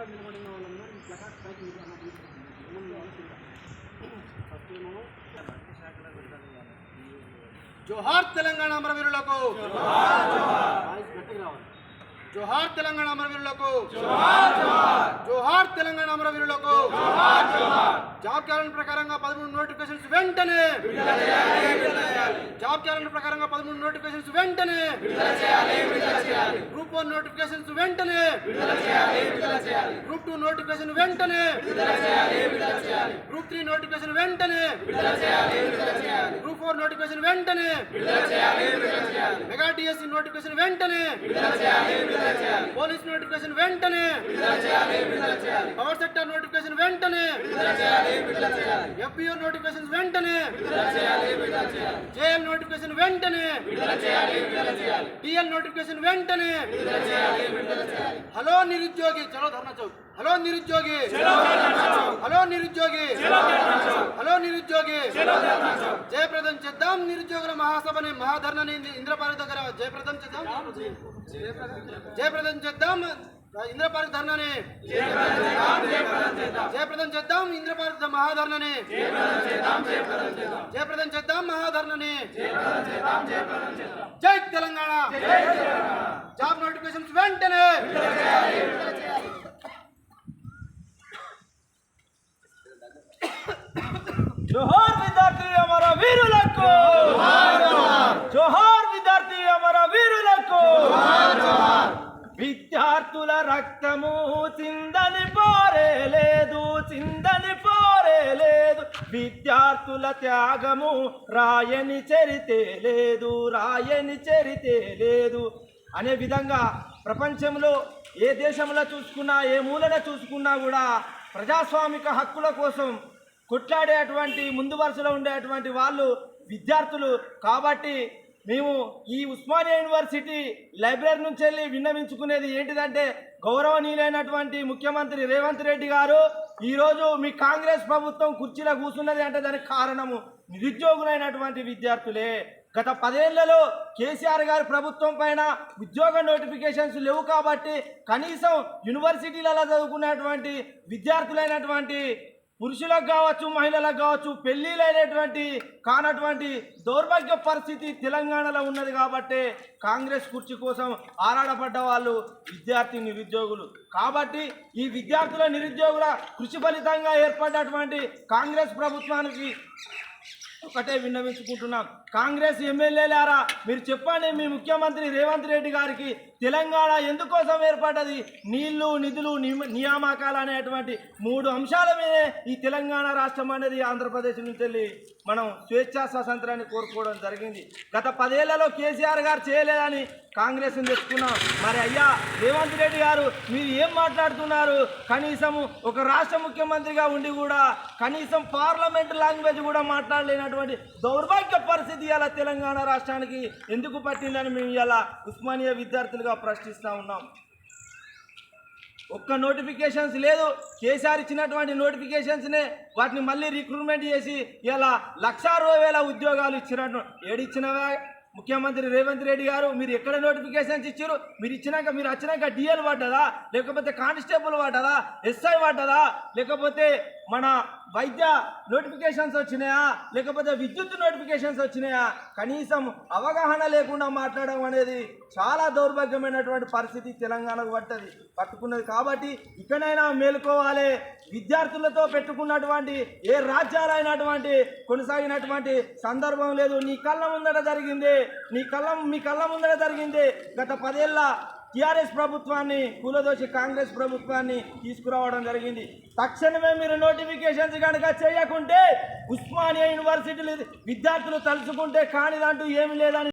వెనక నిలబడిన వాళ్ళందరూ ఈ ప్లకార్డ్స్ పైకి అలా ఏమో జోహార్ తెలంగాణ అమరవీరులకు. రావాలి. జోహార్ తెలంగాణ అమరవీరులకు. జోహార్ తెలంగాణ అమరవీరులకు. జాబ్ క్యాలెండర్ ప్రకారంగా పదమూడు నోటిఫికేషన్స్ వెంటనే. జాబ్ క్యాలెండర్ ప్రకారంగా పదమూడు నోటిఫికేషన్స్ వెంటనే. గ్రూప్ వన్ నోటిఫికేషన్స్ వెంటనే. గ్రూప్ టూ నోటిఫికేషన్ వెంటనే. గ్రూప్ త్రీ నోటిఫికేషన్ వెంటనే గ్రూప్ ఫోర్ నోటిఫికేషన్ వెంటనే మెగా టిఎస్సి నోటిఫికేషన్ వెంటనే పోలీస్ నోటిఫికేషన్ వెంటనే పవర్ సెక్టర్ నోటిఫికేషన్ వెంటనే ఎఫ్పిఓ నోటిఫికేషన్ వెంటనే జేఎం నోటిఫికేషన్ వెంటనే టిఎల్ నోటిఫికేషన్ వెంటనే హలో నిరుద్యోగి చలో ధర్నా చౌక్. హలో నిరుద్యోగి. హలో నిరుద్యోగి. హలో నిరుద్యోగి. జయప్రదం చేద్దాం నిరుద్యోగుల మహాసభని మహాధర్ణని ఇంద్రపార్క్ దగ్గర జయప్రదం చేద్దాం. జయప్రదం చేద్దాం ఇంద్రపార్క్ ధర్నాని. జయప్రదం చేద్దాం ఇంద్రపార్క్ మహాధర్ణని జయప్రదం చేద్దాం మహాధర్ణని జై తెలంగాణ. జాబ్ నోటిఫికేషన్స్ వెంటనే! జోహార్ విద్యార్థి అమర వీరులకు! జోహార్ విద్యార్థి అమర వీరులకు! విద్యార్థుల రక్తము చిందని పోరే లేదు చిందని పోరే లేదు. విద్యార్థుల త్యాగము రాయని చరితే లేదు రాయని చరితే లేదు. అనే విధంగా ప్రపంచంలో ఏ దేశంలో చూసుకున్నా ఏ మూలన చూసుకున్నా కూడా ప్రజాస్వామిక హక్కుల కోసం కొట్లాడేటువంటి ముందు వరుసలో ఉండేటువంటి వాళ్ళు విద్యార్థులు. కాబట్టి మేము ఈ ఉస్మానియా యూనివర్సిటీ లైబ్రరీ నుంచి వెళ్ళి విన్నవించుకునేది ఏంటిదంటే గౌరవనీయులైనటువంటి ముఖ్యమంత్రి రేవంత్ రెడ్డి గారు ఈరోజు మీ కాంగ్రెస్ ప్రభుత్వం కుర్చీలో కూర్చున్నది అంటే దానికి కారణము నిరుద్యోగులైనటువంటి విద్యార్థులే. గత పదేళ్ళలో కేసీఆర్ గారి ప్రభుత్వం పైన ఉద్యోగ నోటిఫికేషన్స్ లేవు కాబట్టి కనీసం యూనివర్సిటీలలో చదువుకున్నటువంటి విద్యార్థులైనటువంటి పురుషులకు కావచ్చు మహిళలకు కావచ్చు పెళ్ళిళ్ళైనటువంటి కానటువంటి దౌర్భాగ్య పరిస్థితి తెలంగాణలో ఉన్నది కాబట్టి కాంగ్రెస్ కుర్చీ కోసం ఆరాడపడ్డ వాళ్ళు విద్యార్థి నిరుద్యోగులు. కాబట్టి ఈ విద్యార్థుల నిరుద్యోగుల కృషి ఫలితంగా ఏర్పడినటువంటి కాంగ్రెస్ ప్రభుత్వానికి ఒకటే విన్నవించుకుంటున్నాం. కాంగ్రెస్ ఎమ్మెల్యేలారా మీరు చెప్పండి మీ ముఖ్యమంత్రి రేవంత్ రెడ్డి గారికి తెలంగాణ ఎందుకోసం ఏర్పడ్డది? నీళ్ళు నిధులు నిమ- నియామకాలు అనేటువంటి మూడు అంశాల మీదే ఈ తెలంగాణ రాష్ట్రం అనేది ఆంధ్రప్రదేశ్ నుంచి వెళ్ళి మనం స్వేచ్ఛా స్వాతంత్రాన్ని కోరుకోవడం జరిగింది. గత పదేళ్ళలో కేసీఆర్ గారు చేయలేదని కాంగ్రెస్ని తెచ్చుకున్నాం. మరి అయ్యా రేవంత్ రెడ్డి గారు మీరు ఏం మాట్లాడుతున్నారు? కనీసము ఒక రాష్ట్ర ముఖ్యమంత్రిగా ఉండి కూడా కనీసం పార్లమెంట్ లాంగ్వేజ్ కూడా మాట్లాడలేనటువంటి దౌర్భాగ్య పరిస్థితి ఇలా తెలంగాణ రాష్ట్రానికి ఎందుకు పట్టిందని మేము ఇలా ఉస్మానియా విద్యార్థులుగా ప్రశ్నిస్తూ ఉన్నాం. ఒక్క నోటిఫికేషన్స్ లేదు. కేసీఆర్ ఇచ్చినటువంటి నోటిఫికేషన్స్నే వాటిని మళ్ళీ రిక్రూట్మెంట్ చేసి ఇలా లక్ష అరవై వేల ఉద్యోగాలు ఇచ్చినట్టు ఏడిచ్చినవే ముఖ్యమంత్రి రేవంత్ రెడ్డి గారు మీరు ఎక్కడ నోటిఫికేషన్స్ ఇచ్చారు? మీరు ఇచ్చినాక మీరు వచ్చినాక డిఎల్ పడ్డదా లేకపోతే కానిస్టేబుల్ పడ్డదా ఎస్ఐ పడ్డదా లేకపోతే మన వైద్య నోటిఫికేషన్స్ వచ్చినాయా? లేకపోతే విద్యుత్ నోటిఫికేషన్స్ వచ్చినాయా? కనీసం అవగాహన లేకుండా మాట్లాడడం అనేది చాలా దౌర్భాగ్యమైనటువంటి పరిస్థితి తెలంగాణకు పట్టది పట్టుకున్నది. కాబట్టి ఇకనైనా మేలుకోవాలి. విద్యార్థులతో పెట్టుకున్నటువంటి ఏ రాజ్యాలైనటువంటి కొనసాగినటువంటి సందర్భం లేదు. నీ కళ్ళ ముందట జరిగింది. నీ కళ్ళ మీ కళ్ళ ముందట జరిగింది. గత పదేళ్ళ టీఆర్ఎస్ ప్రభుత్వాన్ని కూలదోసి కాంగ్రెస్ ప్రభుత్వాన్ని తీసుకురావడం జరిగింది. తక్షణమే మీరు నోటిఫికేషన్స్ కనుక చేయకుంటే ఉస్మానియా యూనివర్సిటీలు విద్యార్థులు తలుచుకుంటే కానిదంటూ ఏమి లేదని